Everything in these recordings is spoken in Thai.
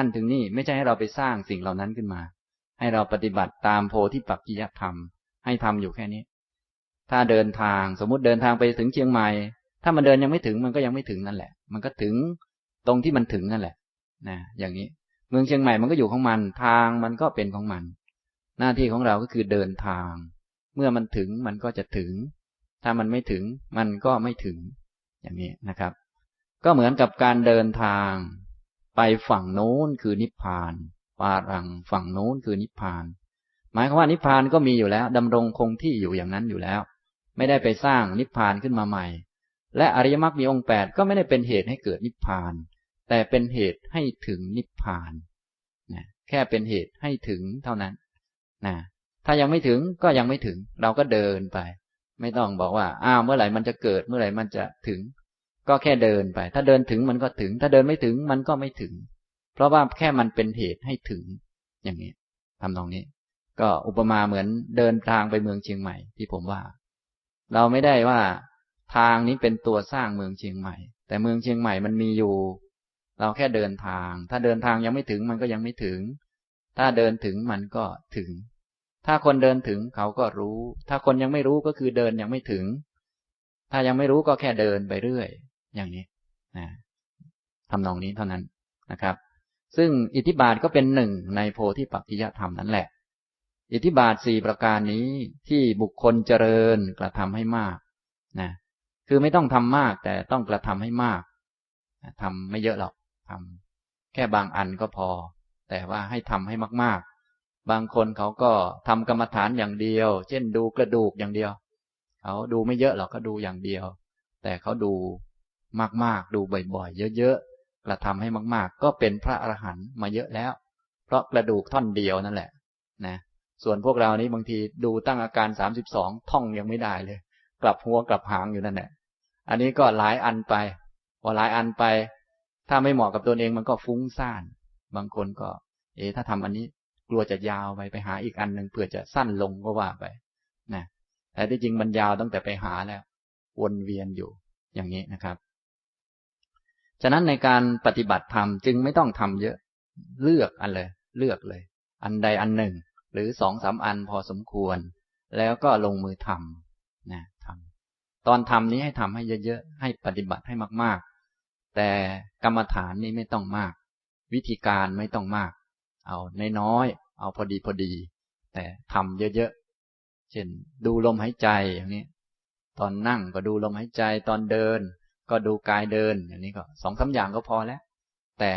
นั่นถึงนี่ไม่ใช่ให้เราไปสร้างสิ่งเหล่านั้นขึ้นมา ให้เราปฏิบัติตามโพธิปักกิยธรรม ให้ทำอยู่แค่นี้ ถ้าเดินทางสมมุติเดินทางไปถึงเชียงใหม่ ถ้ามันเดินยังไม่ถึงมันก็ยังไม่ถึงนั่นแหละ มันก็ถึงตรงที่มันถึงนั่นแหละนะอย่างนี้เมืองเชียงใหม่มันก็อยู่ของมันทางมันก็เป็นของมัน หน้าที่ของเราก็คือเดินทาง เมื่อมันถึงมันก็จะถึง ถ้ามันไม่ถึงมันก็ไม่ถึง อย่างนี้นะครับ ก็เหมือนกับการเดินทาง ไปฝั่งโน้นคือนิพพานปารังฝั่งโน้นคือนิพพาน หมายความว่านิพพานก็มีอยู่แล้วดำรงคงที่อยู่อย่างนั้นอยู่แล้ว ไม่ได้ไปสร้างนิพพานขึ้นมาใหม่ และอริยมรรคมีองค์แปดก็ไม่ได้เป็นเหตุให้เกิดนิพพาน แต่เป็นเหตุให้ถึงนิพพานนะแค่เป็นเหตุให้ถึงเท่านั้นนะถ้ายังไม่ถึงก็ยังไม่ถึง เราก็เดินไป ไม่ต้องบอกว่าอ้าวเมื่อไหร่มันจะเกิดเมื่อไหร่มันจะถึง ก็แค่เดินไป ถ้าเดินถึงมันก็ถึง ถ้าเดินไม่ถึงมันก็ไม่ถึง เพราะว่าแค่มันเป็นเหตุให้ถึง อย่างนี้ทำตรงนี้ ก็อุปมาเหมือนเดินทางไปเมืองเชียงใหม่ที่ผมว่า เราไม่ได้ว่าทางนี้เป็นตัวสร้างเมืองเชียงใหม่ แต่เมืองเชียงใหม่มันมีอยู่ เราแค่เดินทาง ถ้าเดินทางยังไม่ถึงมันก็ยังไม่ถึง ถ้าเดินถึงมันก็ถึง ถ้าคนเดินถึงเขาก็รู้ ถ้าคนยังไม่รู้ก็คือเดินยังไม่ถึง ถ้ายังไม่รู้ก็แค่เดินไปเรื่อย อย่างนี้นะทำนองนี้เท่านั้นนะครับ ซึ่งอิทธิบาทก็เป็นหนึ่งในโพธิปักจิยธรรมนั่นแหละ อิทธิบาทสี่ประการนี้ที่บุคคลเจริญกระทำให้มากนะคือไม่ต้องทำมากแต่ต้องกระทำให้มากทำไม่เยอะหรอกทำแค่บางอันก็พอ แต่ว่าให้ทำให้มาก ๆ บางคนเขาก็ทำกรรมฐานอย่างเดียว เช่นดูกระดูกอย่างเดียว เขาดูไม่เยอะหรอกก็ดูอย่างเดียว แต่เขาดู มากๆ ดูบ่อยๆ เยอะๆ กระทำให้มากๆ ก็เป็นพระอรหันต์มาเยอะแล้ว เพราะกระดูกท่อนเดียวนั่นแหละ นะ ส่วนพวกเรานี้บางทีดูตั้งอาการสามสิบสองท่องยังไม่ได้เลย กลับหัวกลับหางอยู่นั่นแหละ อันนี้ก็หลายอันไป พอหลายอันไป ถ้าไม่เหมาะกับตัวเองมันก็ฟุ้งซ่าน บางคนก็ เอ๊ถ้าทำอันนี้กลัวจะยาวไปไปหาอีกอันหนึ่งเพื่อจะสั้นลงก็ว่าไป นะ แต่ที่จริงมันยาวตั้งแต่ไปหาแล้ว วนเวียนอยู่อย่างนี้นะครับ ฉะนั้นในการปฏิบัติธรรมจึงไม่ต้องทำเยอะ เลือกอันเลย เลือกเลย อันใดอันหนึ่ง หรือสองสามอันพอสมควร แล้วก็ลงมือทำนะทำตอนทำนี้ให้ทำให้เยอะๆให้ปฏิบัติให้มากๆ แต่กรรมฐานนี้ไม่ต้องมาก วิธีการไม่ต้องมาก เอาน้อยๆเอาพอดีพอดี แต่ทำเยอะๆเช่นดูลมหายใจอย่างนี้ตอนนั่งก็ดูลมหายใจตอนเดิน ก็ดูกายเดินอย่างนี้ก็สองสาอย่างก็พอแล้ว แต่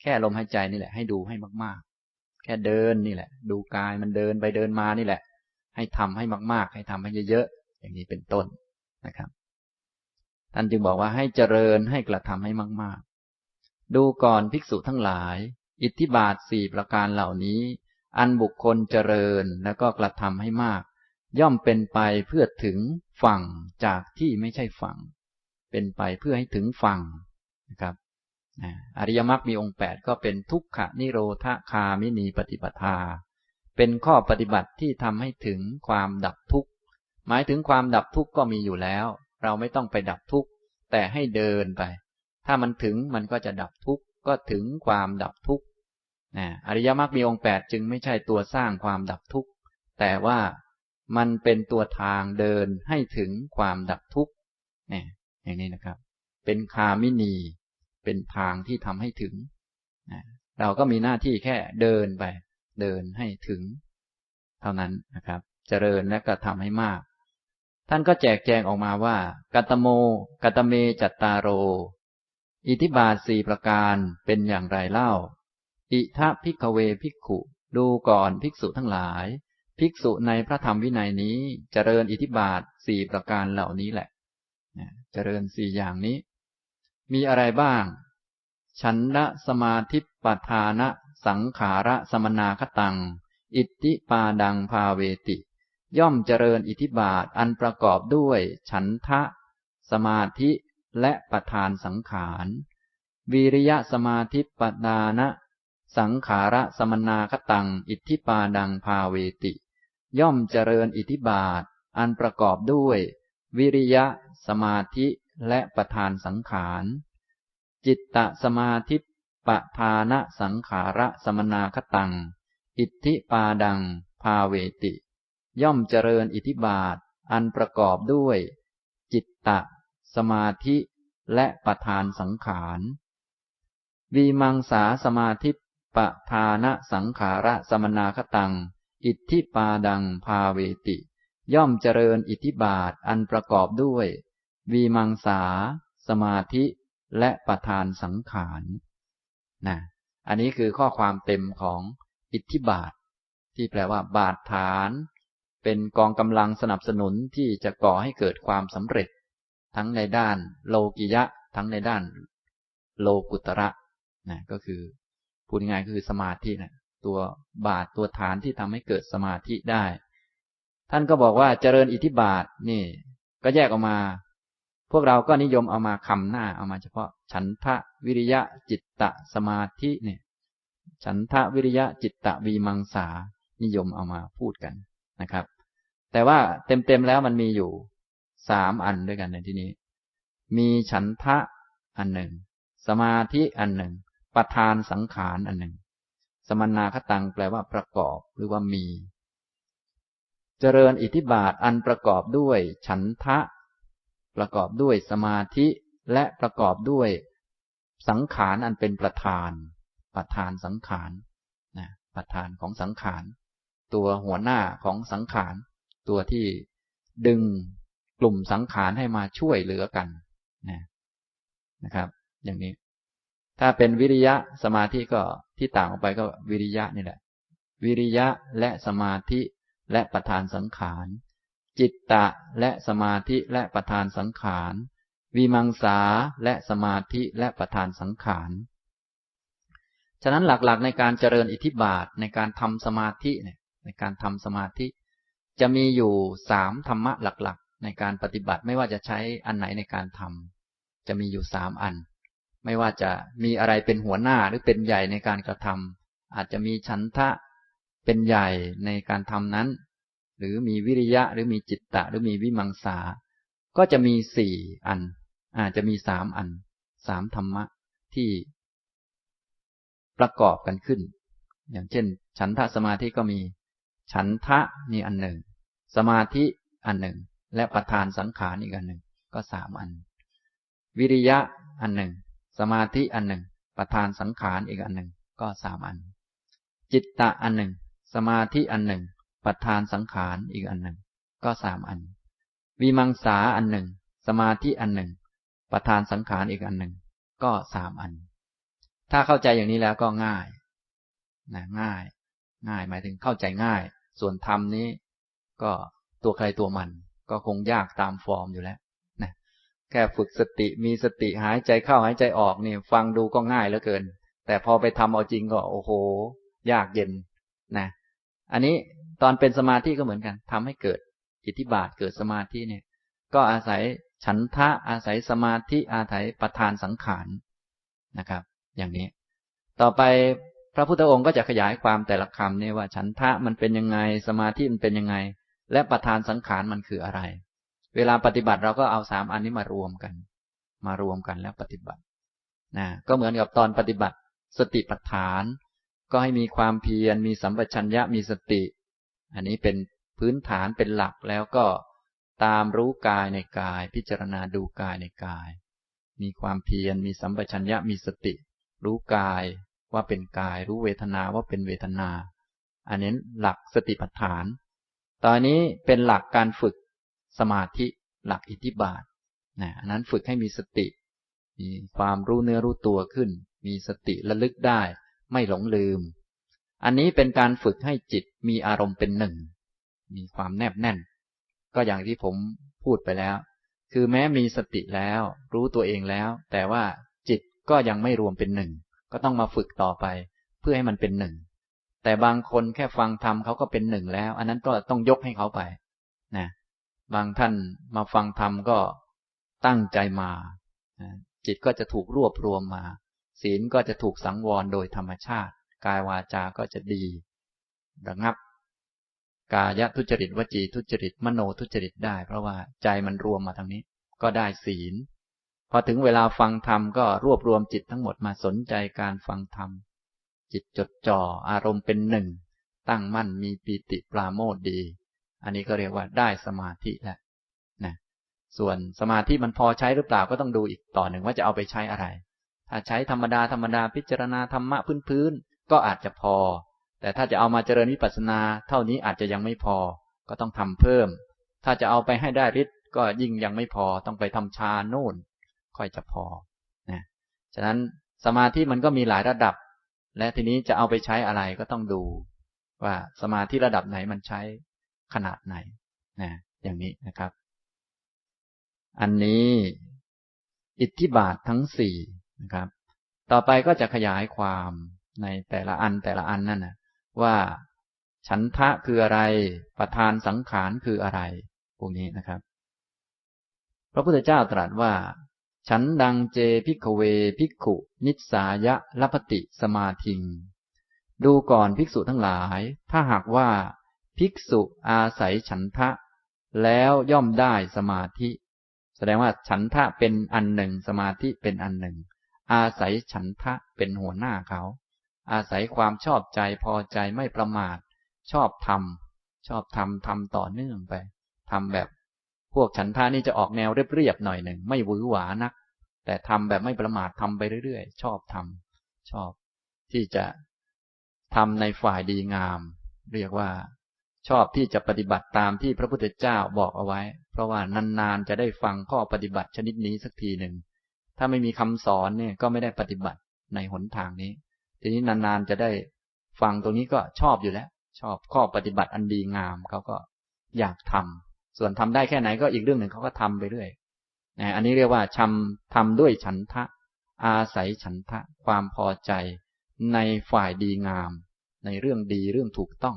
แค่ลมหายใจนี่แหละ ให้ดูให้มากๆ แค่เดินนี่แหละ ดูกายมันเดินไปเดินมานี่แหละ ให้ทำให้มาก ๆ ให้ทำให้เยอะๆอย่างนี้เป็นต้นนะครับท่านจึงบอกว่าให้เจริญให้กระทำให้มาก ๆ ดูก่อนภิกษุทั้งหลาย อิทธิบาทสี่ประการเหล่านี้ อันบุคคลเจริญแล้วก็กระทำให้มาก ย่อมเป็นไปเพื่อถึงฝั่งจากที่ไม่ใช่ฝั่ง เป็นไปเพื่อให้ถึงฝั่งนะครับอริยมรรคมีองค์แปดก็เป็นทุกขนิโรธคามินีปฏิปทา เป็นข้อปฏิบัติที่ทำให้ถึงความดับทุกข์ หมายถึงความดับทุกข์ก็มีอยู่แล้ว เราไม่ต้องไปดับทุกข์ แต่ให้เดินไป ถ้ามันถึงมันก็จะดับทุกข์ ก็ถึงความดับทุกข์อริยมรรคมีองค์แปดจึงไม่ใช่ตัวสร้างความดับทุกข์ แต่ว่ามันเป็นตัวทางเดินให้ถึงความดับทุกข์ อย่างนี้นะครับ เป็นคามินี เป็นทางที่ทำให้ถึง เราก็มีหน้าที่แค่เดินไป เดินให้ถึง เท่านั้นนะครับ เจริญและก็ทำให้มาก ท่านก็แจกแจงออกมาว่า กัตโม กัตเมจัตตาโร อิทิบาทสี่ประการเป็นอย่างไรเล่า อิทะพิกเวพิกขุดูก่อนภิกษุทั้งหลาย ภิกษุในพระธรรมวินัยนี้เจริญอิทิบาทสี่ประการเหล่านี้แหละ เจริญสี่อย่างนี้ มีอะไรบ้าง ฉันละสมาธิปทานะ สังขาระสมนาคตัง อิทธิปาดังภาเวติ ย่อมเจริญอิทธิบาทอันประกอบด้วย ฉันทะ สมาธิและประธานสังขาร วิริยะสมาธิปทานะ สังขาระสมนาคตัง อิทธิปาดังภาเวติ ย่อมเจริญอิทธิบาทอันประกอบด้วย วิริยะ สมาธิและประธานสังขาร จิตตสมาธิปะทานะสังขาระสมนาคตัง อิทธิปาดัง ภาเวติ ย่อมเจริญอิทธิบาท อันประกอบด้วย จิตตะ สมาธิ และประธานสังขารวีมังสาสมาธิปะทานะสังขาระสมนาคตัง อิทธิปาดัง ภาเวติ ย่อมเจริญอิทธิบาท อันประกอบด้วย วีมังสา สมาธิและประธานสังขารนะอันนี้คือข้อความเต็มของอิทธิบาท ที่แปลว่า บาทฐาน เป็นกองกำลังสนับสนุนที่จะก่อให้เกิดความสำเร็จ ทั้งในด้านโลกิยะ ทั้งในด้าน โลกุตระนะก็คือพูดง่ายๆคือสมาธินะตัวบาทตัวฐานที่ทำให้เกิดสมาธิได้ ท่านก็บอกว่าเจริญอิทธิบาทนี่ ก็แยกออกมา พวกเราก็นิยมเอามาคำหน้าเอามาเฉพาะ ฉันทะวิริยะจิตตะสมาธิเนี่ยฉันทะวิริยะจิตตะวีมังสา นิยมเอามาพูดกันนะครับ แต่ว่าเต็มๆแล้วมันมีอยู่สามอันด้วยกันในที่นี้ มีฉันทะอันหนึ่ง สมาธิอันหนึ่ง ประธานสังขารอันหนึ่ง สมนาคตังแปลว่าประกอบหรือว่ามี เจริญอิทธิบาทอันประกอบด้วย ฉันทะ ประกอบด้วยสมาธิและประกอบด้วย สังขารอันเป็นประธาน ประธานสังขารนะประธานของสังขาร ตัวหัวหน้าของสังขาร ตัวที่ดึงกลุ่มสังขารให้มาช่วยเหลือกันนะนะครับ อย่างนี้ ถ้าเป็นวิริยะสมาธิก็ที่ต่างออกไปก็วิริยะนี่แหละ วิริยะและสมาธิและประธานสังขาร จิตตะและสมาธิและประธานสังขารวิมังสาและสมาธิและประธานสังขาร ฉะนั้นหลักๆในการเจริญอิทธิบาทในการทำสมาธิในการทำสมาธิ จะมีอยู่สามธรรมะหลักๆ ในการปฏิบัติไม่ว่าจะใช้อันไหนในการทำจะมีอยู่สามอัน ไม่ว่าจะมีอะไรเป็นหัวหน้าหรือเป็นใหญ่ในการกระทำอาจจะมีฉันทะเป็นใหญ่ในการทำนั้น หรือมีวิริยะ หรือมีจิตตะ หรือมีวิมังสา ก็จะมีสี่อัน อาจจะมีสามอันสามธรรมะที่ประกอบกันขึ้น อย่างเช่น ฉันทะสมาธิก็มี ฉันทะนี่อันหนึ่ง สมาธิอันหนึ่ง และประธานสังขารอีกอันหนึ่ง ก็สามอัน วิริยะอันหนึ่ง สมาธิอันหนึ่ง ประธานสังขารอีกอันหนึ่ง ก็สามอัน จิตตะอันหนึ่ง สมาธิอันหนึ่ง ประธานสังขารอีกอันหนึ่ง ก็สามอัน วิมังสาอันหนึ่ง สมาธิอันหนึ่งประธานสังขารอีกอันหนึ่ง ก็สามอัน ถ้าเข้าใจอย่างนี้แล้วก็ง่ายนะง่าย ง่ายหมายถึงเข้าใจง่าย ส่วนธรรมนี้ ก็ตัวใครตัวมัน ก็คงยากตามฟอร์มอยู่แล้วนะแค่ฝึกสติมีสติหายใจเข้าหายใจออกนี่ฟังดูก็ง่ายเหลือเกิน แต่พอไปทำเอาจริงก็โอ้โห ยากเย็นนะ อันนี้ ตอนเป็นสมาธิก็เหมือนกันทำให้เกิดอิทธิบาทเกิดสมาธิเนี่ย ก็อาศัยฉันทะอาศัยสมาธิอาศัยประธานสังขารนะครับ อย่างนี้ ต่อไปพระพุทธองค์ก็จะขยายความแต่ละคำนี่ว่า ฉันทะมันเป็นยังไงสมาธิมันเป็นยังไง และประธานสังขารมันคืออะไร เวลาปฏิบัติเราก็เอาสามอันนี้มารวมกัน มารวมกันแล้วปฏิบัตินะก็เหมือนกับตอนปฏิบัติ สติปัฏฐาน ก็ให้มีความเพียรมีสัมปชัญญะมีสติ อันนี้เป็นพื้นฐานเป็นหลักแล้วก็ตามรู้กายในกาย พิจารณาดูกายในกาย มีความเพียรมีสัมปชัญญะมีสติ รู้กายว่าเป็นกาย รู้เวทนาว่าเป็นเวทนา อันนี้หลักสติปัฏฐาน ตอนนี้เป็นหลักการฝึกสมาธิหลักอิทธิบาทนะอันนั้นฝึกให้มีสติ มีความรู้เนื้อรู้ตัวขึ้น มีสติระลึกได้ ไม่หลงลืม อันนี้เป็นการฝึกให้จิตมีอารมณ์เป็นหนึ่ง มีความแนบแน่น ก็อย่างที่ผมพูดไปแล้ว คือแม้มีสติแล้ว รู้ตัวเองแล้ว แต่ว่าจิตก็ยังไม่รวมเป็นหนึ่ง ก็ต้องมาฝึกต่อไป เพื่อให้มันเป็นหนึ่ง แต่บางคนแค่ฟังธรรมเขาก็เป็นหนึ่งแล้ว อันนั้นก็ต้องยกให้เขาไป นะ บางท่านมาฟังธรรมก็ตั้งใจมา จิตก็จะถูกรวบรวมมา ศีลก็จะถูกสังวรโดยธรรมชาติ กายวาจาก็จะดีระงับ กายทุจริตวจีทุจริต มโนทุจริตได้ เพราะว่าใจมันรวมมาทางนี้ ก็ได้ศีล พอถึงเวลาฟังธรรมก็รวบรวมจิตทั้งหมดมาสนใจการฟังธรรม จิตจดจ่ออารมณ์เป็นหนึ่ง ตั้งมั่นมีปีติปราโมทดี อันนี้ก็เรียกว่าได้สมาธิแล้วนะส่วนสมาธิมันพอใช้หรือเปล่าก็ต้องดูอีกต่อหนึ่งว่าจะเอาไปใช้อะไร ถ้าใช้ธรรมดาธรรมดาพิจารณาธรรมะพื้นๆ ก็อาจจะพอ แต่ถ้าจะเอามาเจริญวิปัสสนา เท่านี้อาจจะยังไม่พอ ก็ต้องทำเพิ่ม ถ้าจะเอาไปให้ได้ฤทธิ์ก็ยิ่งยังไม่พอต้องไปทำฌานโน่น ค่อยจะพอนะฉะนั้นสมาธิมันก็มีหลายระดับ และทีนี้จะเอาไปใช้อะไรก็ต้องดู ว่าสมาธิระดับไหนมันใช้ขนาดไหนนะอย่างนี้นะครับ อันนี้อิทธิบาททั้งสี่นะครับ ต่อไปก็จะขยายความ ในแต่ละอันแต่ละอันนั่นนะว่าฉันทะคืออะไร ประธานสังขารคืออะไรพวกนี้นะครับ พระพุทธเจ้าตรัสว่า ฉันดังเจพิกเวพิกขุ นิสายะลพติสมาทิง ดูก่อนภิกษุทั้งหลาย ถ้าหากว่า ภิกษุอาศัยฉันทะ แล้วย่อมได้สมาธิ แสดงว่าฉันทะเป็นอันหนึ่ง สมาธิเป็นอันหนึ่ง อาศัยฉันทะเป็นหัวหน้าเขา อาศัยความชอบใจพอใจไม่ประมาท ชอบทำชอบทำทำต่อเนื่องไปทำแบบ พวกฉันทานี่จะออกแนวเรียบๆหน่อยหนึ่งไม่หวือหวานัก แต่ทำแบบไม่ประมาททำไปเรื่อยๆ ชอบทำชอบ ที่จะทำในฝ่ายดีงาม เรียกว่า ชอบที่จะปฏิบัติตามที่พระพุทธเจ้าบอกเอาไว้ เพราะว่านานๆจะได้ฟังข้อปฏิบัติชนิดนี้สักทีหนึ่งถ้าไม่มีคำสอนเนี่ยก็ไม่ได้ปฏิบัติในหนทางนี้ ทีนี้นานๆจะได้ฟังตรงนี้ก็ชอบอยู่แล้ว ชอบข้อปฏิบัติอันดีงามเขาก็อยากทำส่วนทำได้แค่ไหนก็อีกเรื่องหนึ่งเขาก็ทำไปเรื่อยนะอันนี้เรียกว่าชำทำด้วยฉันทะ อาศัยฉันทะ ความพอใจ ในฝ่ายดีงาม ในเรื่องดีเรื่องถูกต้อง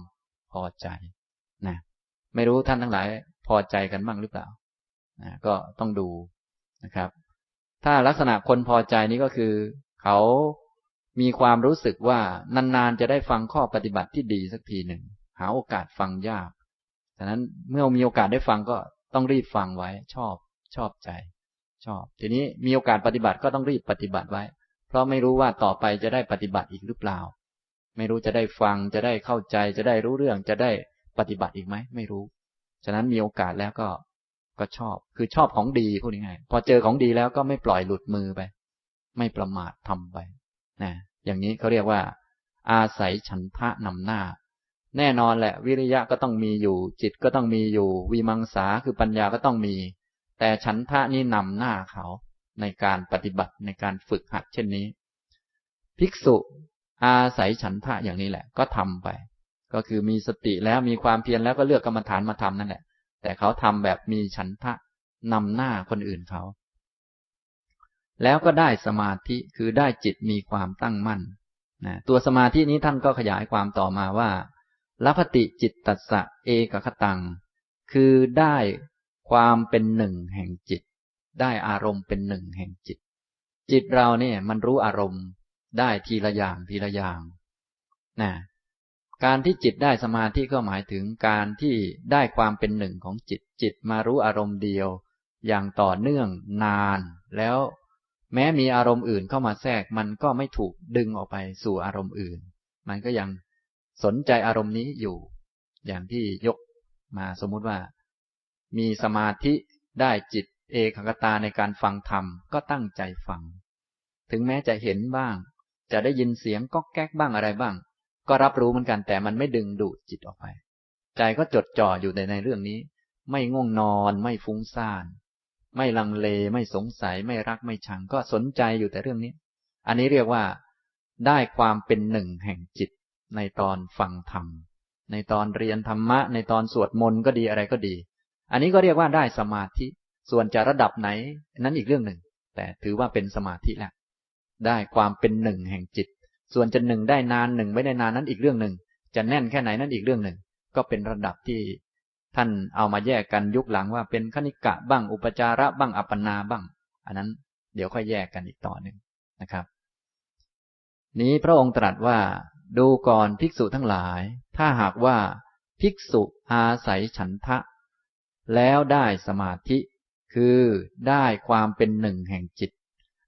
พอใจนะไม่รู้ท่านทั้งหลายพอใจกันบ้างหรือเปล่านะก็ต้องดูนะครับ ถ้าลักษณะคนพอใจนี้ก็คือ เขา มีความรู้สึกว่านานๆจะได้ฟังข้อปฏิบัติที่ดีสักทีหนึ่ง หาโอกาสฟังยากฉะนั้นเมื่อมีโอกาสได้ฟังก็ต้องรีบฟังไว้ ชอบชอบใจ ชอบ ทีนี้มีโอกาสปฏิบัติก็ต้องรีบปฏิบัติไว้ เพราะไม่รู้ว่าต่อไปจะได้ปฏิบัติอีกหรือเปล่า ไม่รู้จะได้ฟังจะได้เข้าใจจะได้รู้เรื่องจะได้ปฏิบัติอีกไหมไม่รู้ ฉะนั้นมีโอกาสแล้วก็ก็ชอบ คือชอบของดีพูดง่ายๆพอเจอของดีแล้วก็ไม่ปล่อยหลุดมือไป ไม่ประมาททำไป นะอย่างนี้เขาเรียกว่า อาศัยฉันทะนำหน้า แน่นอนแหละ วิริยะก็ต้องมีอยู่ จิตก็ต้องมีอยู่ วิมังสาคือปัญญาก็ต้องมี แต่ฉันทะนี่นำหน้าเขาในการปฏิบัติในการฝึกหัดเช่นนี้ ภิกษุอาศัยฉันทะอย่างนี้แหละ ก็ทำไป ก็คือมีสติแล้วมีความเพียรแล้วก็เลือกกรรมฐานมาทำนั่นแหละ แต่เขาทำแบบมีฉันทะนำหน้าคนอื่นเขา แล้วก็ได้สมาธิคือได้จิตมีความตั้งมั่นนะตัวสมาธินี้ท่านก็ขยายความต่อมาว่าลัพติจิตตัสสะเอกคตัง คือได้ความเป็นหนึ่งแห่งจิต ได้อารมณ์เป็นหนึ่งแห่งจิต จิตเราเนี่ยมันรู้อารมณ์ได้ทีละอย่างทีละอย่างนะการที่จิตได้สมาธิก็หมายถึงการที่ได้ความเป็นหนึ่งของจิตจิตมารู้อารมณ์เดียว อย่างต่อเนื่องนาน แล้ว แม้มีอารมณ์อื่นเข้ามาแทรกมันก็ไม่ถูกดึงออกไปสู่อารมณ์อื่น มันก็ยังสนใจอารมณ์นี้อยู่ อย่างที่ยกมาสมมุติว่า มีสมาธิได้จิตเอกขตาในการฟังธรรมก็ตั้งใจฟัง ถึงแม้จะเห็นบ้าง จะได้ยินเสียงก็แก๊กบ้างอะไรบ้าง ก็รับรู้เหมือนกันแต่มันไม่ดึงดูดจิตออกไป ใจก็จดจ่ออยู่ในในเรื่องนี้ ไม่ง่วงนอนไม่ฟุ้งซ่าน ไม่ลังเลไม่สงสัยไม่รักไม่ชังก็สนใจอยู่แต่เรื่องนี้ อันนี้เรียกว่าได้ความเป็นหนึ่งแห่งจิต ในตอนฟังธรรม ในตอนเรียนธรรมะ ในตอนสวดมนต์ก็ดีอะไรก็ดี อันนี้ก็เรียกว่าได้สมาธิส่วนจะระดับไหน นั้นอีกเรื่องหนึ่ง แต่ถือว่าเป็นสมาธิแหล้วได้ความเป็นหนึ่งแห่งจิต ส่วนจะหนึ่งได้นานหนึ่งไม่ได้นานนั้นอีกเรื่องหนึ่ง จะแน่นแค่ไหนนั้นอีกเรื่องหนึ่ง ก็เป็นระดับที่ ท่านเอามาแยกกันยุคหลังว่าเป็นคณิกะบ้างอุปจาระบ้างอัปปนาบ้าง อันนั้นเดี๋ยวค่อยแยกกันอีกต่อหนึ่งนะครับ นี้พระองค์ตรัสว่าดูก่อนภิกษุทั้งหลาย ถ้าหากว่าภิกษุอาศัยฉันทะ แล้วได้สมาธิ คือได้ความเป็นหนึ่งแห่งจิต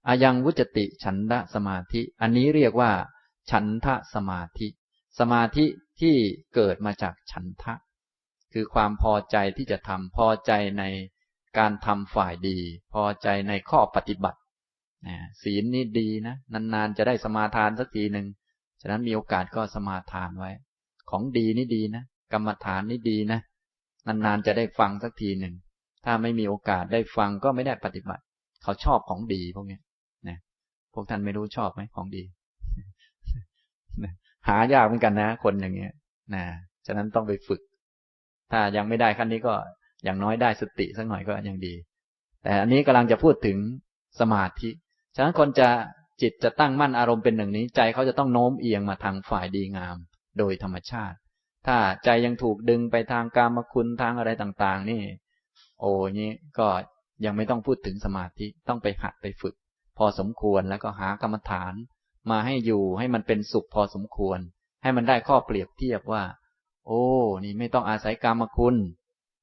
อายังวุจติฉันทะสมาธิ อันนี้เรียกว่า ฉันทะสมาธิ สมาธิที่เกิดมาจากฉันทะ คือความพอใจที่จะทำพอใจในการทำฝ่ายดี พอใจในข้อปฏิบัติศีลนี่ดีนะนานๆจะได้สมาทานสักทีหนึ่งฉะนั้นมีโอกาสก็สมาทานไว้ ของดีนี่ดีนะกรรมฐานนี่ดีนะนานๆจะได้ฟังสักทีหนึ่งถ้าไม่มีโอกาสได้ฟังก็ไม่ได้ปฏิบัติ เขาชอบของดีพวกนี้นะพวกท่านไม่รู้ชอบไหมของดี หายากเหมือนกันนะ คนอย่างเงี้ยนะฉะนั้นต้องไปฝึก ถ้ายังไม่ได้ขั้นนี้ก็อย่างน้อยได้สติสักหน่อยก็ยังดี แต่อันนี้กำลังจะพูดถึงสมาธิ ฉะนั้นคนจะจิตจะตั้งมั่นอารมณ์เป็นหนึ่งนี้ ใจเขาจะต้องโน้มเอียงมาทางฝ่ายดีงาม โดยธรรมชาติ ถ้าใจยังถูกดึงไปทางกามคุณทางอะไรต่าง ๆ นี่ โอ้นี้ก็ยังไม่ต้องพูดถึงสมาธิต้องไปหัดไปฝึก พอสมควรแล้วก็หากรรมฐาน มาให้อยู่ให้มันเป็นสุขพอสมควร ให้มันได้ข้อเปรียบเทียบว่า โอ้ นี่ไม่ต้องอาศัยกรรมคุณ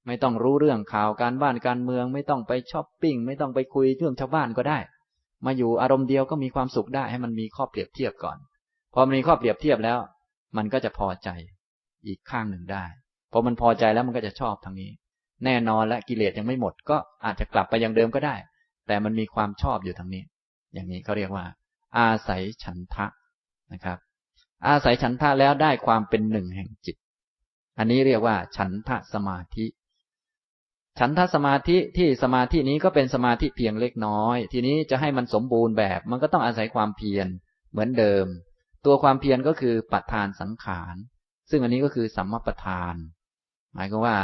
ไม่ต้องรู้เรื่องข่าวการบ้านการเมือง ไม่ต้องไปช้อปปิ้ง ไม่ต้องไปคุยเรื่องชาวบ้านก็ได้ มาอยู่อารมณ์เดียวก็มีความสุขได้ให้มันมีข้อเปรียบเทียบก่อน พอมีข้อเปรียบเทียบแล้ว มันก็จะพอใจอีกข้างหนึ่งได้พอมันพอใจแล้วมันก็จะชอบทางนี้ แน่นอนและกิเลสยังไม่หมด ก็อาจจะกลับไปยังเดิมก็ได้ แต่มันมีความชอบอยู่ทางนี้ อย่างนี้เขาเรียกว่า อาศัยฉันทะนะครับ อาศัยฉันทะแล้วได้ความเป็นหนึ่งแห่งจิต อันนี้เรียกว่า ฉันทะสมาธิ ฉันทสมาธิที่สมาธินี้ก็เป็นสมาธิเพียงเล็กน้อย ทีนี้จะให้มันสมบูรณ์แบบ มันก็ต้องอาศัยความเพียรเหมือนเดิม ตัวความเพียรก็คือปัฏฐานสังขาร ซึ่งอันนี้ก็คือสัมมาประธาน หมายก็ว่า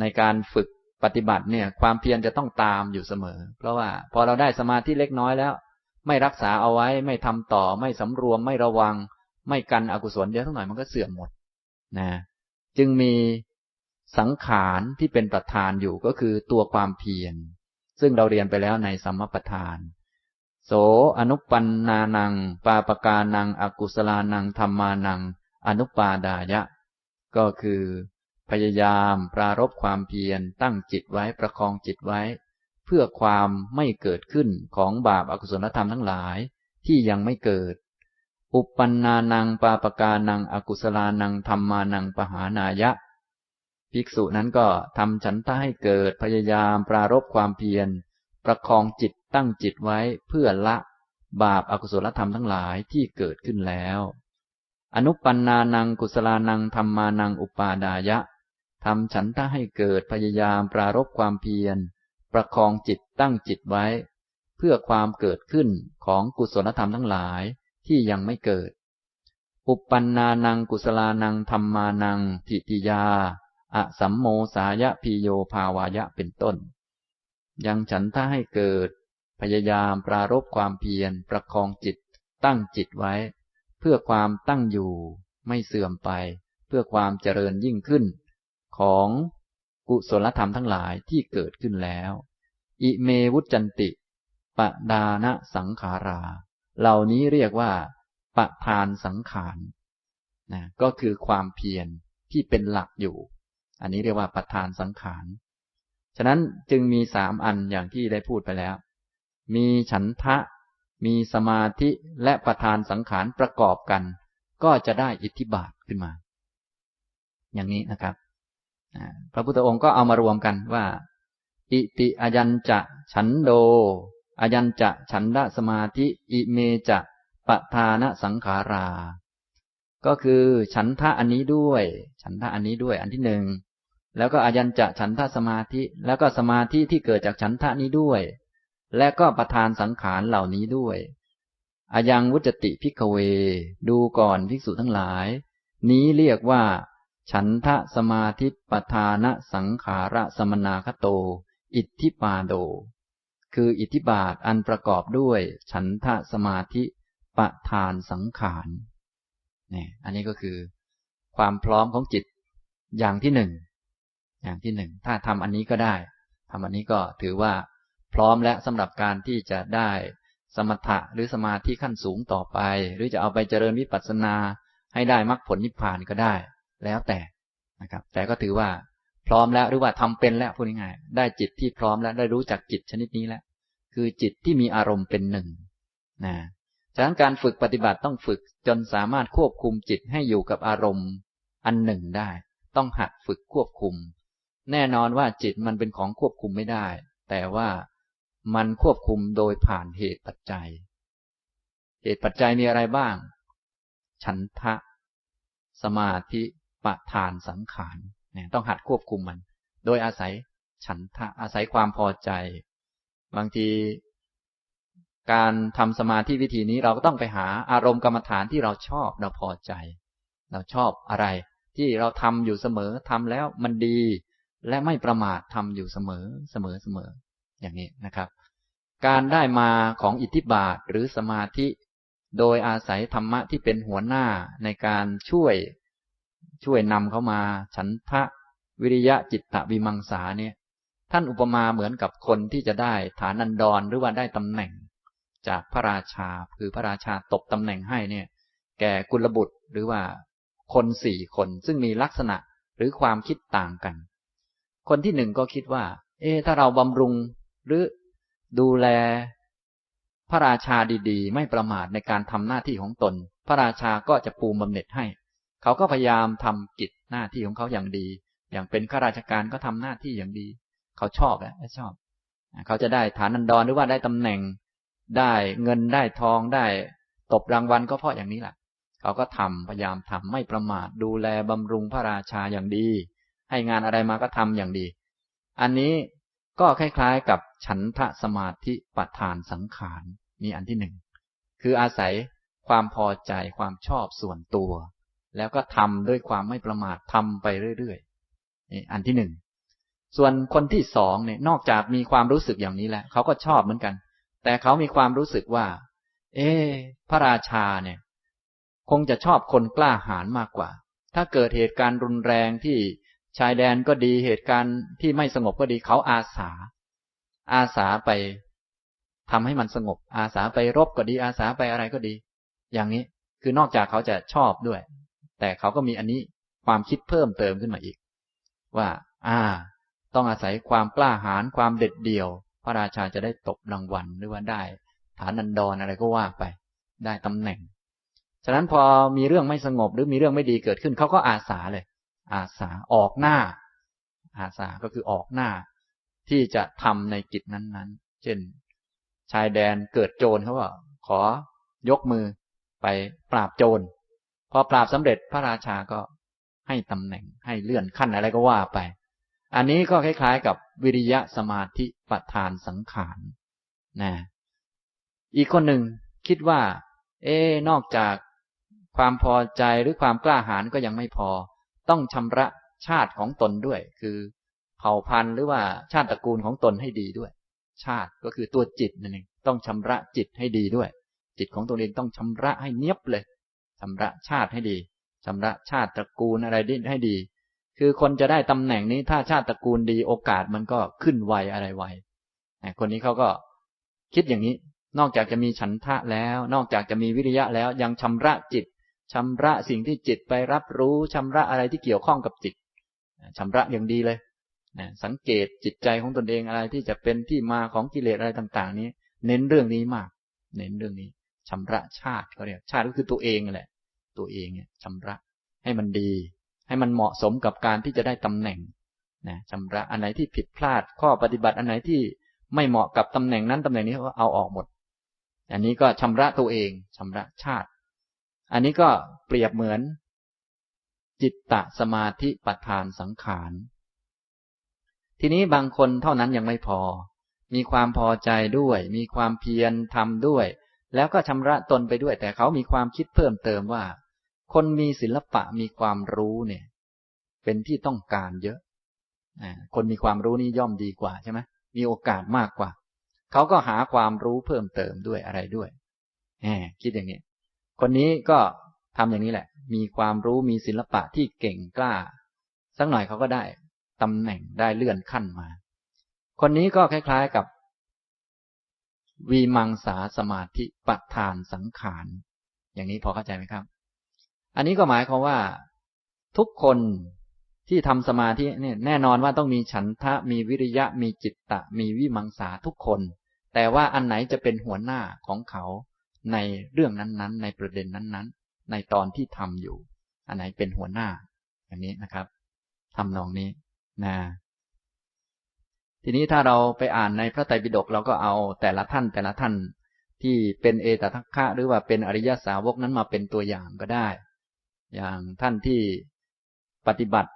ในการฝึกปฏิบัติเนี่ย ความเพียรจะต้องตามอยู่เสมอ เพราะว่าพอเราได้สมาธิเล็กน้อยแล้ว ไม่รักษาเอาไว้ ไม่ทำต่อ ไม่สำรวม ไม่ระวัง ไม่กันอกุศลเยอะเท่าไหร่มันก็เสื่อมหมด นะ จึงมีสังขารที่เป็นประธานอยู่ก็คือตัวความเพียร ซึ่งเราเรียนไปแล้วในสัมมปทาน โสอนุปันนานัง ปาปกานังอกุศลานังธรรมานัง อนุปาดายะ ก็คือ พยายามปรารบความเพียรตั้งจิตไว้ประคองจิตไว้ เพื่อความไม่เกิดขึ้นของบาปอากุศลธรรมทั้งหลายที่ยังไม่เกิด อุปปันนานังปาปกานังอกุศลานังธรรมานังปหานายะ ภิกษุนั้นก็ทำฉันทะให้เกิดพยายามปรารบความเพียร ประคองจิตตั้งจิตไว้เพื่อละ บาปอากุศลธรรมทั้งหลายที่เกิดขึ้นแล้ว อนุปันนานังกุศลานังธรรมานังอุปาดายะทำฉันทะให้เกิดพยายามปรารบความเพียร ประคองจิตตั้งจิตไว้ เพื่อความเกิดขึ้นของกุศลธรรมทั้งหลาย ที่ยังไม่เกิด อุปปันนานังกุศลานังธรรมานังทิติยาอสัมโมสายะพีโยภาวายะเป็นต้น ยังฉันท่าให้เกิด พยายามปรารบความเพียรประคองจิต ตั้งจิตไว้ เพื่อความตั้งอยู่ ไม่เสื่อมไป เพื่อความเจริญยิ่งขึ้น ของกุศลธรรมทั้งหลายที่เกิดขึ้นแล้ว อิเมวุจันติปะดานะสังขารา เหล่านี้เรียกว่าปะทานสังขารนะก็คือความเพียรที่เป็นหลักอยู่ อันนี้เรียกว่าประธานสังขาร ฉะนั้นจึงมีสามอันอย่างที่ได้พูดไปแล้ว มีฉันทะ มีสมาธิและประธานสังขารประกอบกัน ก็จะได้อิทธิบาทขึ้นมา อย่างนี้นะครับพระพุทธองค์ก็เอามารวมกันว่า อิติอายัญจะฉันโด อยัญจะฉันดะสมาธิอิเมจะปะทานสังขารา ก็คือฉันทะอันนี้ด้วย ฉันทะอันนี้ด้วย อันที่หนึ่งแล้วก็อยัญจะฉันทะสมาธิ แล้วก็สมาธิที่เกิดจากฉันทะนี้ด้วย และก็ประทานสังขารเหล่านี้ด้วยอายังวุจติพิกเว ดูก่อนภิกษุทั้งหลาย นี้เรียกว่า ฉันทะสมาธิปทานสังขาระสมนาคโต อิทธิปาโด คืออิทธิบาทอันประกอบด้วยฉันทะสมาธิปะทานสังขารนี่อันนี้ก็คือความพร้อมของจิตอย่างที่หนึ่งอย่างที่หนึ่งถ้าทำอันนี้ก็ได้ทำอันนี้ก็ถือว่าพร้อมและสำหรับการที่จะได้สมถะหรือสมาธิขั้นสูงต่อไป หรือจะเอาไปเจริญวิปัสสนาให้ได้มรรคผลนิพพานก็ได้ แล้วแต่นะครับ แต่ก็ถือว่า พร้อมแล้วหรือว่าทำเป็นแล้วพูดง่ายๆได้จิตที่พร้อมแล้วได้รู้จักจิตชนิดนี้แล้ว คือจิตที่มีอารมณ์เป็นหนึ่งนะฉะนั้นการฝึกปฏิบัติต้องฝึกจนสามารถควบคุมจิตให้อยู่กับอารมณ์อันหนึ่งได้ ต้องหัดฝึกควบคุม แน่นอนว่าจิตมันเป็นของควบคุมไม่ได้ แต่ว่ามันควบคุมโดยผ่านเหตุปัจจัย เหตุปัจจัยมีอะไรบ้าง ฉันทะ สมาธิปะทานสังขาร ต้องหัดควบคุมมัน โดยอาศัยฉันทะอาศัยความพอใจ บางทีการทำสมาธิวิธีนี้เราก็ต้องไปหาอารมณ์กรรมฐานที่เราชอบเราพอใจ เราชอบอะไร ที่เราทำอยู่เสมอทำแล้วมันดี และไม่ประมาททำอยู่เสมอเสมอเสมอ อย่างนี้นะครับ การได้มาของอิทธิบาทหรือสมาธิ โดยอาศัยธรรมะที่เป็นหัวหน้าในการช่วย ช่วยนำเขามา ฉันทะวิริยะจิตตวิมังสาเนี่ย ท่านอุปมาเหมือนกับคนที่จะได้ฐานันดรหรือว่าได้ตำแหน่ง จากพระราชาคือพระราชาตบตำแหน่งให้เนี่ย แก่กุลบุตรหรือว่าคนสี่คนซึ่งมีลักษณะหรือความคิดต่างกัน คนที่หนึ่งก็คิดว่า เอ๊ถ้าเราบำรุงหรือดูแล พระราชาดีๆ ไม่ประมาทในการทำหน้าที่ของตน พระราชาก็จะปูมบำเหน็จให้ เขาก็พยายามทำกิจหน้าที่ของเขาอย่างดี อย่างเป็นข้าราชการก็ทำหน้าที่อย่างดี เขาชอบแหละชอบ เขาจะได้ฐานันดรหรือว่าได้ตำแหน่ง ได้เงินได้ทองได้ตบรางวัลก็เพราะอย่างนี้แหละเขาก็ทำพยายามทำไม่ประมาทดูแลบำรุงพระราชาอย่างดี ให้งานอะไรมาก็ทำอย่างดี อันนี้ก็คล้ายๆกับฉันทะสมาธิปทานสังขารนี่อันที่หนึ่งคืออาศัยความพอใจความชอบส่วนตัว แล้วก็ทำด้วยความไม่ประมาททำไปเรื่อยๆนี่อันที่หนึ่งส่วนคนที่สองเนี่ยนอกจากมีความรู้สึกอย่างนี้แล้วเขาก็ชอบเหมือนกัน แต่เขามีความรู้สึกว่า เอพระราชาเนี่ย คงจะชอบคนกล้าหาญมากกว่า ถ้าเกิดเหตุการณ์รุนแรงที่ชายแดนก็ดีเหตุการณ์ที่ไม่สงบก็ดีเขาอาสา อาสาไปทำให้มันสงบ อาสาไปรบก็ดีอาสาไปอะไรก็ดี อย่างนี้คือนอกจากเขาจะชอบด้วย แต่เขาก็มีอันนี้ความคิดเพิ่มเติมขึ้นมาอีก ว่า อ่า ต้องอาศัยความกล้าหาญความเด็ดเดี่ยว พระราชาจะได้ตบรางวัลหรือว่าได้ ฐานันดรออะไรก็ว่าไป ได้ตำแหน่ง ฉะนั้นพอมีเรื่องไม่สงบหรือมีเรื่องไม่ดีเกิดขึ้น เขาก็อาสาเลย อาสาออกหน้า อาสาก็คือออกหน้า ที่จะทำในกิจนั้นๆ เช่น ชายแดนเกิดโจรเขาว่าขอยกมือไปปราบโจร พอปราบสำเร็จพระราชาก็ให้ตำแหน่งให้เลื่อนขั้นอะไรก็ว่าไป อันนี้ก็คล้ายๆ กับวิริยะสมาธิประทานสังขารนะอีกคนหนึ่งคิดว่า เอ๊นอกจากความพอใจหรือความกล้าหาญก็ยังไม่พอ ต้องชำระชาติของตนด้วย คือเผ่าพันธุ์หรือว่าชาติตระกูลของตนให้ดีด้วย ชาติก็คือตัวจิตนั่นเองต้องชำระจิตให้ดีด้วย จิตของตัวเองต้องชำระให้เนียบเลย ชำระชาติให้ดีชำระชาติตระกูลอะไรให้ดี คือคนจะได้ตำแหน่งนี้ถ้าชาติตระกูลดีโอกาสมันก็ขึ้นไวอะไรไวคนนี้เขาก็คิดอย่างนี้ นอกจากจะมีฉันทะแล้ว นอกจากจะมีวิริยะแล้ว ยังชำระจิตชำระสิ่งที่จิตไปรับรู้ชำระอะไรที่เกี่ยวข้องกับจิตชำระอย่างดีเลยนะสังเกตจิตใจของตนเองอะไรที่จะเป็นที่มาของกิเลสอะไรต่าง ๆ นี้ เน้นเรื่องนี้มาก เน้นเรื่องนี้ ชำระชาติเขาเรียกชาติก็คือตัวเองแหละ ตัวเองเนี่ยชำระให้มันดี ให้มันเหมาะสมกับการที่จะได้ตำแหน่งนะชำระอันไหนที่ผิดพลาด ข้อปฏิบัติอันไหนที่ไม่เหมาะกับตำแหน่งนั้นตำแหน่งนี้ก็เอาออกหมด อันนี้ก็ชำระตัวเองชำระชาติ อันนี้ก็เปรียบเหมือน จิตตสมาธิปทานสังขารทีนี้บางคนเท่านั้นยังไม่พอ มีความพอใจด้วย มีความเพียรทำด้วย แล้วก็ชำระตนไปด้วย แต่เขามีความคิดเพิ่มเติมว่า คนมีศิลปะมีความรู้เนี่ย เป็นที่ต้องการเยอะคนมีความรู้นี่ย่อมดีกว่าใช่ไหมมีโอกาสมากกว่า เขาก็หาความรู้เพิ่มเติมด้วยอะไรด้วยแหมคิดอย่างนี้ คนนี้ก็ทำอย่างนี้แหละ มีความรู้มีศิลปะที่เก่งกล้า สักหน่อยเขาก็ได้ตำแหน่งได้เลื่อนขั้นมา คนนี้ก็คล้าย ๆ กับ วีมังสาสมาธิปทานสังขาร อย่างนี้พอเข้าใจไหมครับ อันนี้ก็หมายความว่า ทุกคนที่ทำสมาธิเนี่ยแน่นอนว่าต้องมีฉันทะมีวิริยะ มีจิตตะ มีวิมังสาทุกคน แต่ว่าอันไหนจะเป็นหัวหน้าของเขาในเรื่องนั้นๆ ในประเด็นนั้นๆ ในตอนที่ทำอยู่ อันไหนเป็นหัวหน้าอย่างนี้นะครับทำนองนี้นะ ทีนี้ถ้าเราไปอ่านในพระไตรปิฎกเราก็เอาแต่ละท่านแต่ละท่าน ที่เป็นเอตทัคคะหรือว่าเป็นอริยสาวกนั้นมาเป็นตัวอย่างก็ได้ อย่างท่านที่ปฏิบัติ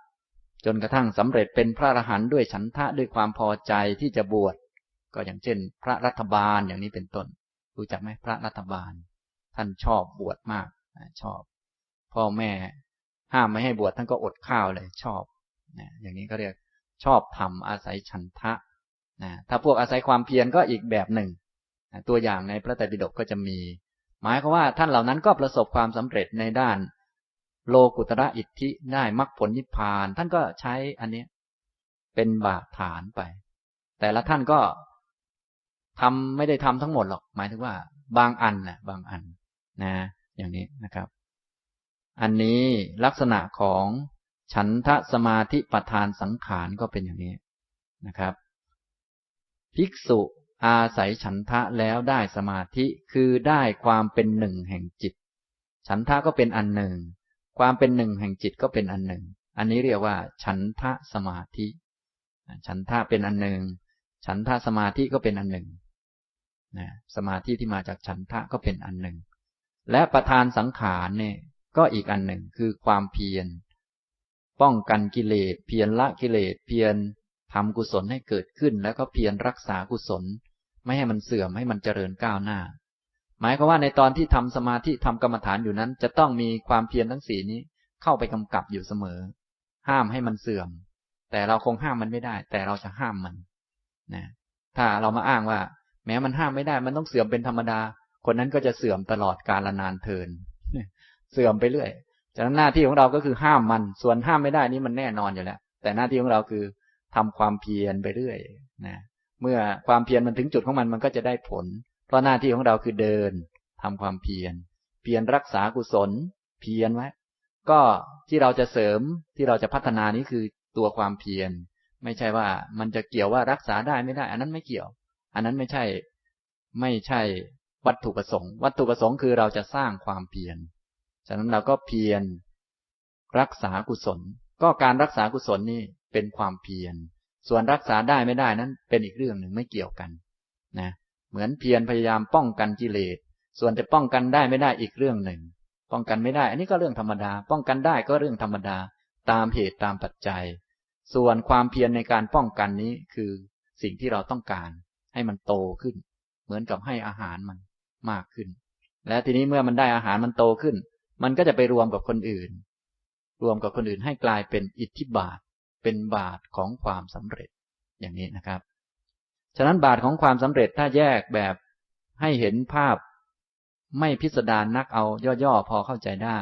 จนกระทั่งสำเร็จเป็นพระอรหันต์ด้วยฉันทะด้วยความพอใจที่จะบวชก็อย่างเช่น พระรัฐบาลอย่างนี้เป็นต้น รู้จักไหมพระรัฐบาล ท่านชอบบวชมากชอบ พ่อแม่ห้ามไม่ให้บวชท่านก็อดข้าวเลยชอบอย่างนี้ก็เรียก ชอบทำอาศัยฉันทะนะถ้าพวกอาศัยความเพียรก็อีกแบบหนึ่งนะตัวอย่างในพระไตรปิฎกก็จะมี หมายความว่าท่านเหล่านั้นก็ประสบความสำเร็จในด้าน โลกุตระอิทธิได้มรรคผลนิพพาน ท่านก็ใช้อันนี้เป็นบาฐานไป แต่ละท่านก็ทำไม่ได้ทำทั้งหมดหรอก หมายถึงว่า บางอันนะบางอันนะ อย่างนี้นะครับ อันนี้ลักษณะของ ฉันทะสมาธิประธานสังขารก็เป็นอย่างนี้นะครับ ภิกษุอาศัยฉันทะแล้วได้สมาธิคือได้ความเป็นหนึ่งแห่งจิต ฉันทะก็เป็นอันหนึ่ง ความเป็นหนึ่งแห่งจิตก็เป็นอันหนึ่ง อันนี้เรียกว่า ฉันทะสมาธิ ฉันทะเป็นอันหนึ่ง ฉันทะสมาธิก็เป็นอันหนึ่งนะสมาธิที่มาจากฉันทะก็เป็นอันหนึ่ง และประธานสังขารเนี่ยก็อีกอันหนึ่งคือความเพียร ป้องกันกิเลส เพียรละกิเลส เพียรทำกุศลให้เกิดขึ้น แล้วก็เพียรรักษากุศล ไม่ให้มันเสื่อมให้มันเจริญก้าวหน้า หมายความว่าในตอนที่ทำสมาธิทำกรรมฐานอยู่นั้น จะต้องมีความเพียรทั้งสี่นี้เข้าไปกำกับอยู่เสมอ ห้ามให้มันเสื่อม แต่เราคงห้ามมันไม่ได้ แต่เราจะห้ามมันนะถ้าเรามาอ้างว่า แม้มันห้ามไม่ได้ มันต้องเสื่อมเป็นธรรมดา คนนั้นก็จะเสื่อมตลอดกาลนานเทินเสื่อมไปเรื่อย ฉะนั้นหน้าที่ของเราก็คือห้ามมัน ส่วนห้ามไม่ได้นี่มันแน่นอนอยู่แล้ว แต่หน้าที่ของเราคือทำความเพียรไปเรื่อยนะเมื่อความเพียรมันถึงจุดของมันมันก็จะได้ผล เพราะหน้าที่ของเราคือเดินทำความเพียร เพียรรักษากุศล เพียรไว้ ก็ที่เราจะเสริมที่เราจะพัฒนานี้คือตัวความเพียร ไม่ใช่ว่ามันจะเกี่ยวว่ารักษาได้ไม่ได้ อันนั้นไม่เกี่ยว อันนั้นไม่ใช่ ไม่ใช่วัตถุประสงค์ วัตถุประสงค์คือเราจะสร้างความเพียร ฉะนั้นเราก็เพียรรักษากุศล ก็การรักษากุศลนี่เป็นความเพียร ส่วนรักษาได้ไม่ได้นั้น เป็นอีกเรื่องหนึ่งไม่เกี่ยวกันนะเหมือนเพียรพยายามป้องกันกิเลส ส่วนจะป้องกันได้ไม่ได้อีกเรื่องหนึ่ง ป้องกันไม่ได้ อันนี้ก็เรื่องธรรมดา ป้องกันได้ก็เรื่องธรรมดา ตามเหตุตามปัจจัย ส่วนความเพียรในการป้องกันนี้คือสิ่งที่เราต้องการ ให้มันโตขึ้น เหมือนกับให้อาหารมันมากขึ้น และทีนี้เมื่อมันได้อาหารมันโตขึ้น มันก็จะไปรวมกับคนอื่น รวมกับคนอื่นให้กลายเป็นอิทธิบาท เป็นบาทของความสำเร็จอย่างนี้นะครับ ฉะนั้นบาทของความสำเร็จถ้าแยกแบบให้เห็นภาพไม่พิสดารนักเอาย่อๆพอเข้าใจได้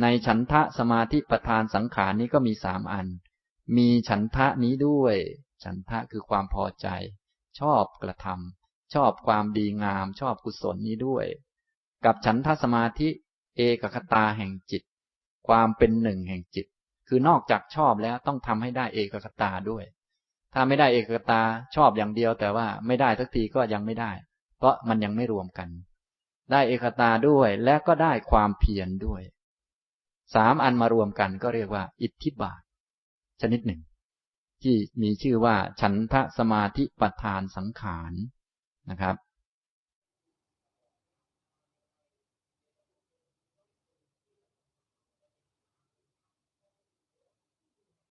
ในฉันทะสมาธิประธานสังขารนี้ก็มีสามอัน มีฉันทะนี้ด้วย ฉันทะคือความพอใจ ชอบกระทำชอบความดีงาม ชอบกุศลนี้ด้วย กับฉันทะสมาธิ เอกคตาแห่งจิต ความเป็นหนึ่งแห่งจิต คือนอกจากชอบแล้วต้องทำให้ได้เอกคตาด้วย ถ้าไม่ได้เอกคตาชอบอย่างเดียว แต่ว่าไม่ได้สักทีก็ยังไม่ได้ เพราะมันยังไม่รวมกัน ได้เอกตาด้วยและก็ได้ความเพียรด้วยสามอันมารวมกันก็เรียกว่า อิทธิบาท ชนิดหนึ่ง ที่มีชื่อว่า ฉันทะสมาธิปทานสังขารนะครับ